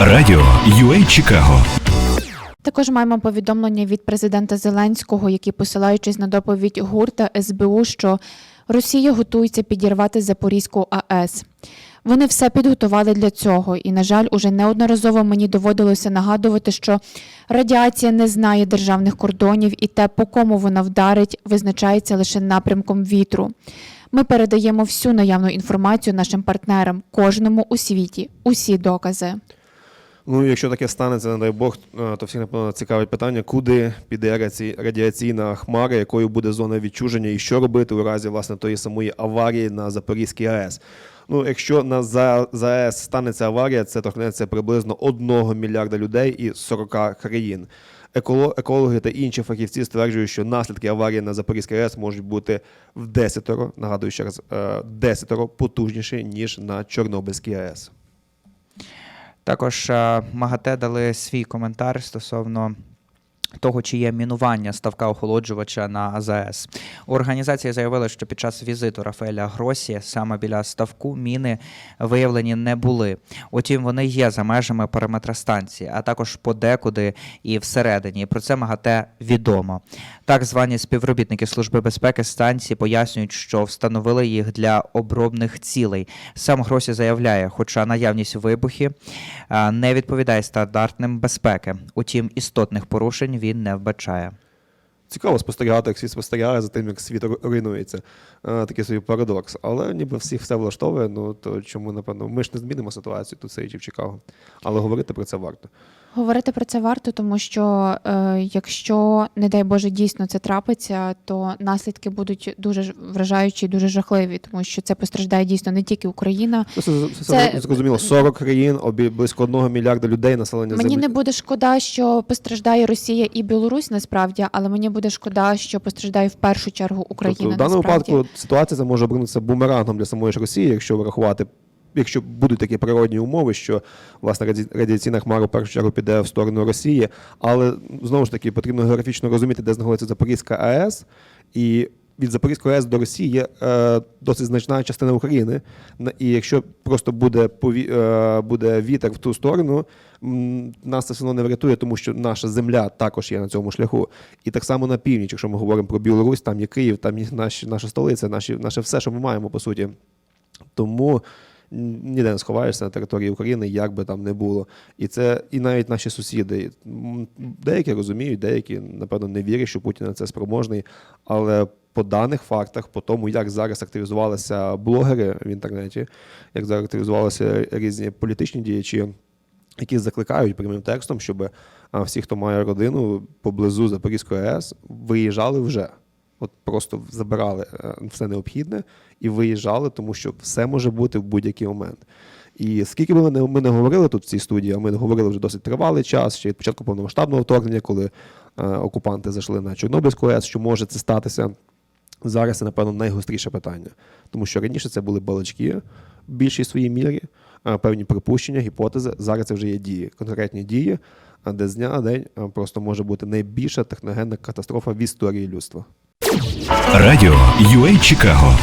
Радіо UA Чикаго Також маємо повідомлення від президента Зеленського, який, посилаючись на доповідь гурта СБУ, що Росія готується підірвати Запорізьку АЕС. Вони все підготували для цього, і, на жаль, уже неодноразово мені доводилося нагадувати, що радіація не знає державних кордонів, і те, по кому вона вдарить, визначається лише напрямком вітру. Ми передаємо всю наявну інформацію нашим партнерам, кожному у світі, усі докази. Ну, якщо таке станеться, не дай Бог, е, то всіх напевно цікавить питання, куди піде радіаційна хмара, якою буде зона відчуження, і що робити у разі власне тої самої аварії на Запорізькій АЕС. Ну, якщо на За- ЗАЕС станеться аварія, це торкнеться приблизно 1 мільярда людей і 40 країн. Екологи та інші фахівці стверджують, що наслідки аварії на Запорізькій АЕС можуть бути в десятеро, нагадую ще раз, е, десятеро потужніші, ніж на Чорнобильській АЕС. Також е, МАГАТЕ дали свій коментар стосовно. Того, чи є мінування ставка охолоджувача на АЗС. Організація заявила, що під час візиту Рафаеля Гросі саме біля ставку міни виявлені не були. Утім, вони є за межами периметра станції, а також подекуди і всередині. Про це МАГАТЕ відомо. Так звані співробітники Служби безпеки станції пояснюють, що встановили їх для обробних цілей. Сам Гросі заявляє, хоча наявність вибухів не відповідає стандартним безпеки. Утім, істотних порушень він не вбачає. Цікаво спостерігати, як світ спостерігає за тим, як світ руйнується. Е, Такий собі парадокс. Але ніби всіх все влаштовує, ну то чому, напевно, ми ж не змінимо ситуацію тут сидячи в Чикаго. Але говорити про це варто. Говорити про це варто, тому що е, якщо, не дай Боже, дійсно це трапиться, то наслідки будуть дуже вражаючі, і дуже жахливі, тому що це постраждає дійсно не тільки Україна. Це, це, це, Це- зрозуміло. 40 країн, обі, близько 1 мільярда людей населення Мені землі. не буде шкода, що постраждає Росія і Білорусь насправді, але мені буде шкода, що постраждає в першу чергу Україна. Тобто, в даному насправді. випадку ситуація може обернутися бумерангом для самої ж Росії, якщо врахувати, якщо будуть такі природні умови, що власне радіаційна хмара в першу чергу піде в сторону Росії. Але знову ж таки потрібно географічно розуміти, де знаходиться Запорізька АЕС, і від Запорізької АЕС до Росії є е, досить значна частина України. І якщо просто буде пові, е, буде вітер в ту сторону, нас це все одно не врятує, тому що наша земля також є на цьому шляху. І так само на північ, якщо ми говоримо про Білорусь, там є Київ, там є наші, наша столиця, наші, наше все, що ми маємо, по суті. Тому ніде не сховаєшся на території України, як би там не було. І це і навіть наші сусіди. Деякі розуміють, деякі, напевно, не вірять, що Путін на це спроможний. Але по даних фактах, по тому, як зараз активізувалися блогери в інтернеті, як зараз активізувалися різні політичні діячі, які закликають прямим текстом, щоб всі, хто має родину поблизу Запорізької АЕС, виїжджали вже. От просто забирали е, все необхідне і виїжджали, тому що все може бути в будь-який момент. І скільки би ми не, ми не говорили тут в цій студії, а ми не говорили вже досить тривалий час, ще від початку повномасштабного вторгнення, коли е, окупанти зайшли на Чорнобильську АЕС, що може це статися. Зараз це, напевно, найгостріше питання. Тому що раніше це були балачки в більшій своїй мірі, е, певні припущення, гіпотези. Зараз це вже є дії, конкретні дії, а де з дня на день е, просто може бути найбільша техногенна катастрофа в історії людства. Радіо UA Чикаго